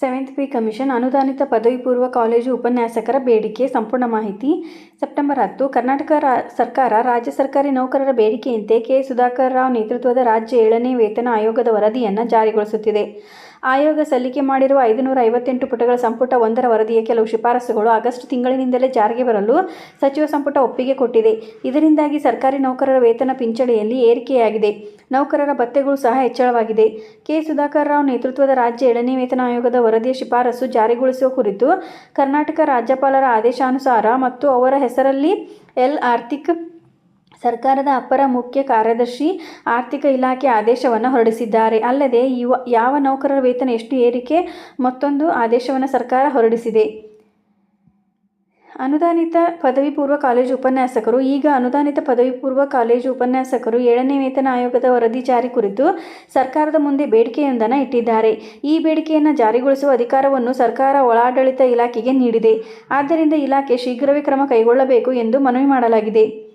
Seventh P commission ಅನುದಾನಿತ ಪದವಿ ಪೂರ್ವ ಕಾಲೇಜು ಉಪನ್ಯಾಸಕರ ಬೇಡಿಕೆ ಸಂಪೂರ್ಣ ಮಾಹಿತಿ. ಸೆಪ್ಟೆಂಬರ್ ಹತ್ತು ಕರ್ನಾಟಕ ರಾ, ಸರ್ಕಾರ, ರಾಜ್ಯ ಸರ್ಕಾರಿ ನೌಕರರ ಬೇಡಿಕೆಯಂತೆ ಕೆ. ಸುಧಾಕರ್ ರಾವ್ ನೇತೃತ್ವದ ರಾಜ್ಯ ಏಳನೇ ವೇತನ ಆಯೋಗದ ವರದಿಯನ್ನು ಜಾರಿಗೊಳಿಸುತ್ತಿದೆ. ಆಯೋಗ ಸಲ್ಲಿಕೆ ಮಾಡಿರುವ ಐದುನೂರ ಐವತ್ತೆಂಟು ಪುಟಗಳ ಸಂಪುಟ ಒಂದರ ವರದಿಯ ಕೆಲವು ಶಿಫಾರಸುಗಳು ಆಗಸ್ಟ್ ತಿಂಗಳಿನಿಂದಲೇ ಜಾರಿಗೆ ಬರಲು ಸಚಿವ ಸಂಪುಟ ಒಪ್ಪಿಗೆ ಕೊಟ್ಟಿದೆ. ಇದರಿಂದಾಗಿ ಸರ್ಕಾರಿ ನೌಕರರ ವೇತನ ಪಿಂಚಣಿಯಲ್ಲಿ ಏರಿಕೆಯಾಗಿದೆ. ನೌಕರರ ಭತ್ಯೆಗಳು ಸಹ ಹೆಚ್ಚಳವಾಗಿದೆ. ಕೆ. ಸುಧಾಕರ್ ರಾವ್ ನೇತೃತ್ವದ ರಾಜ್ಯ ಏಳನೇ ವೇತನ ಆಯೋಗದ ವರದಿಯ ಶಿಫಾರಸು ಜಾರಿಗೊಳಿಸುವ ಕುರಿತು ಕರ್ನಾಟಕ ರಾಜ್ಯಪಾಲರ ಆದೇಶಾನುಸಾರ ಮತ್ತು ಅವರ ಹೆಸರಲ್ಲಿ ಎಲ್. ಆರ್ಥಿಕ್ ಸರ್ಕಾರದ ಅಪರ ಮುಖ್ಯ ಕಾರ್ಯದರ್ಶಿ ಆರ್ಥಿಕ ಇಲಾಖೆ ಆದೇಶವನ್ನು ಹೊರಡಿಸಿದ್ದಾರೆ. ಅಲ್ಲದೆ ಯುವ ಯಾವ ನೌಕರರ ವೇತನ ಎಷ್ಟು ಏರಿಕೆ ಮತ್ತೊಂದು ಆದೇಶವನ್ನು ಸರ್ಕಾರ ಹೊರಡಿಸಿದೆ. ಅನುದಾನಿತ ಪದವಿ ಪೂರ್ವ ಕಾಲೇಜು ಉಪನ್ಯಾಸಕರು, ಈಗ ಅನುದಾನಿತ ಪದವಿ ಪೂರ್ವ ಕಾಲೇಜು ಉಪನ್ಯಾಸಕರು ಏಳನೇ ವೇತನ ಆಯೋಗದ ವರದಿ ಜಾರಿ ಕುರಿತು ಸರ್ಕಾರದ ಮುಂದೆ ಬೇಡಿಕೆಯೊಂದನ್ನು ಇಟ್ಟಿದ್ದಾರೆ. ಈ ಬೇಡಿಕೆಯನ್ನು ಜಾರಿಗೊಳಿಸುವ ಅಧಿಕಾರವನ್ನು ಸರ್ಕಾರ ಒಳಾಡಳಿತ ಇಲಾಖೆಗೆ ನೀಡಿದೆ. ಆದ್ದರಿಂದ ಇಲಾಖೆ ಶೀಘ್ರವೇ ಕ್ರಮ ಕೈಗೊಳ್ಳಬೇಕು ಎಂದು ಮನವಿ ಮಾಡಲಾಗಿದೆ.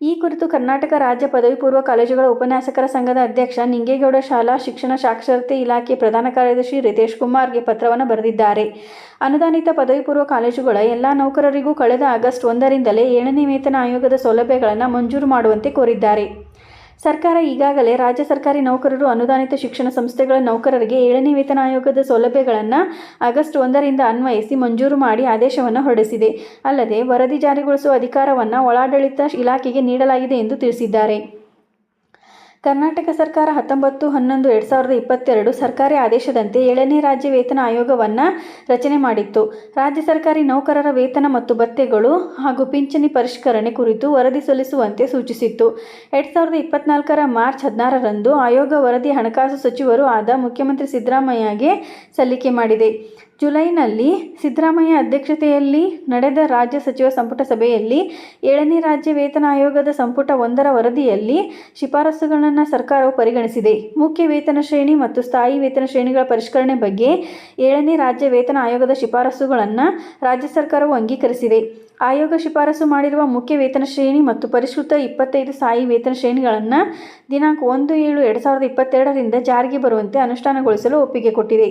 ಈ ಕುರಿತು ಕರ್ನಾಟಕ ರಾಜ್ಯ ಪದವಿ ಪೂರ್ವ ಕಾಲೇಜುಗಳ ಉಪನ್ಯಾಸಕರ ಸಂಘದ ಅಧ್ಯಕ್ಷ ನಿಂಗೇಗೌಡ ಶಾಲಾ ಶಿಕ್ಷಣ ಸಾಕ್ಷರತೆ ಇಲಾಖೆ ಪ್ರಧಾನ ಕಾರ್ಯದರ್ಶಿ ರಿತೇಶ್ ಕುಮಾರ್ಗೆ ಪತ್ರವನ್ನು ಬರೆದಿದ್ದಾರೆ. ಅನುದಾನಿತ ಪದವಿ ಪೂರ್ವ ಕಾಲೇಜುಗಳ ಎಲ್ಲ ನೌಕರರಿಗೂ ಕಳೆದ ಆಗಸ್ಟ್ ಒಂದರಿಂದಲೇ ಏಳನೇ ವೇತನ ಆಯೋಗದ ಸೌಲಭ್ಯಗಳನ್ನು ಮಂಜೂರು ಮಾಡುವಂತೆ ಕೋರಿದ್ದಾರೆ. ಸರ್ಕಾರ ಈಗಾಗಲೇ ರಾಜ್ಯ ಸರ್ಕಾರಿ ನೌಕರರು ಅನುದಾನಿತ ಶಿಕ್ಷಣ ಸಂಸ್ಥೆಗಳ ನೌಕರರಿಗೆ ಏಳನೇ ವೇತನ ಆಯೋಗದ ಸೌಲಭ್ಯಗಳನ್ನು ಆಗಸ್ಟ್ ಒಂದರಿಂದ ಅನ್ವಯಿಸಿ ಮಂಜೂರು ಮಾಡಿ ಆದೇಶವನ್ನು ಹೊರಡಿಸಿದೆ. ಅಲ್ಲದೆ ವರದಿ ಜಾರಿಗೊಳಿಸುವ ಅಧಿಕಾರವನ್ನು ಒಳಾಡಳಿತ ಇಲಾಖೆಗೆ ನೀಡಲಾಗಿದೆ ಎಂದು ತಿಳಿಸಿದ್ದಾರೆ. ಕರ್ನಾಟಕ ಸರ್ಕಾರ ಹತ್ತೊಂಬತ್ತು, ಹನ್ನೊಂದು, ಎರಡು ಸಾವಿರದ ಇಪ್ಪತ್ತೆರಡು ಸರ್ಕಾರಿ ಆದೇಶದಂತೆ ಏಳನೇ ರಾಜ್ಯ ವೇತನ ಆಯೋಗವನ್ನು ರಚನೆ ಮಾಡಿತ್ತು. ರಾಜ್ಯ ಸರ್ಕಾರಿ ನೌಕರರ ವೇತನ ಮತ್ತು ಭತ್ಯೆಗಳು ಹಾಗೂ ಪಿಂಚಣಿ ಪರಿಷ್ಕರಣೆ ಕುರಿತು ವರದಿ ಸಲ್ಲಿಸುವಂತೆ ಸೂಚಿಸಿತ್ತು. ಎರಡು ಸಾವಿರದ ಇಪ್ಪತ್ನಾಲ್ಕರ ಮಾರ್ಚ್ ಹದಿನಾರರಂದು ಆಯೋಗ ವರದಿ ಹಣಕಾಸು ಸಚಿವರು ಆದ ಮುಖ್ಯಮಂತ್ರಿ ಸಿದ್ದರಾಮಯ್ಯಗೆ ಸಲ್ಲಿಕೆ ಮಾಡಿದೆ. ಜುಲೈನಲ್ಲಿ ಸಿದ್ದರಾಮಯ್ಯ ಅಧ್ಯಕ್ಷತೆಯಲ್ಲಿ ನಡೆದ ರಾಜ್ಯ ಸಚಿವ ಸಂಪುಟ ಸಭೆಯಲ್ಲಿ ಏಳನೇ ರಾಜ್ಯ ವೇತನ ಆಯೋಗದ ಸಂಪುಟ ಒಂದರ ವರದಿಯಲ್ಲಿ ಶಿಫಾರಸುಗಳನ್ನು ಸರ್ಕಾರವು ಪರಿಗಣಿಸಿದೆ. ಮುಖ್ಯ ವೇತನ ಶ್ರೇಣಿ ಮತ್ತು ಸ್ಥಾಯಿ ವೇತನ ಶ್ರೇಣಿಗಳ ಪರಿಷ್ಕರಣೆ ಬಗ್ಗೆ ಏಳನೇ ರಾಜ್ಯ ವೇತನ ಆಯೋಗದ ಶಿಫಾರಸುಗಳನ್ನು ರಾಜ್ಯ ಸರ್ಕಾರವು ಅಂಗೀಕರಿಸಿದೆ. ಆಯೋಗ ಶಿಫಾರಸು ಮಾಡಿರುವ ಮುಖ್ಯ ವೇತನ ಶ್ರೇಣಿ ಮತ್ತು ಪರಿಷ್ಕೃತ ಇಪ್ಪತ್ತೈದು ಸ್ಥಾಯಿ ವೇತನ ಶ್ರೇಣಿಗಳನ್ನು ದಿನಾಂಕ ಒಂದು ಏಳು ಎರಡು ಸಾವಿರದ ಇಪ್ಪತ್ತೆರಡರಿಂದ ಜಾರಿಗೆ ಬರುವಂತೆ ಅನುಷ್ಠಾನಗೊಳಿಸಲು ಒಪ್ಪಿಗೆ ಕೊಟ್ಟಿದೆ.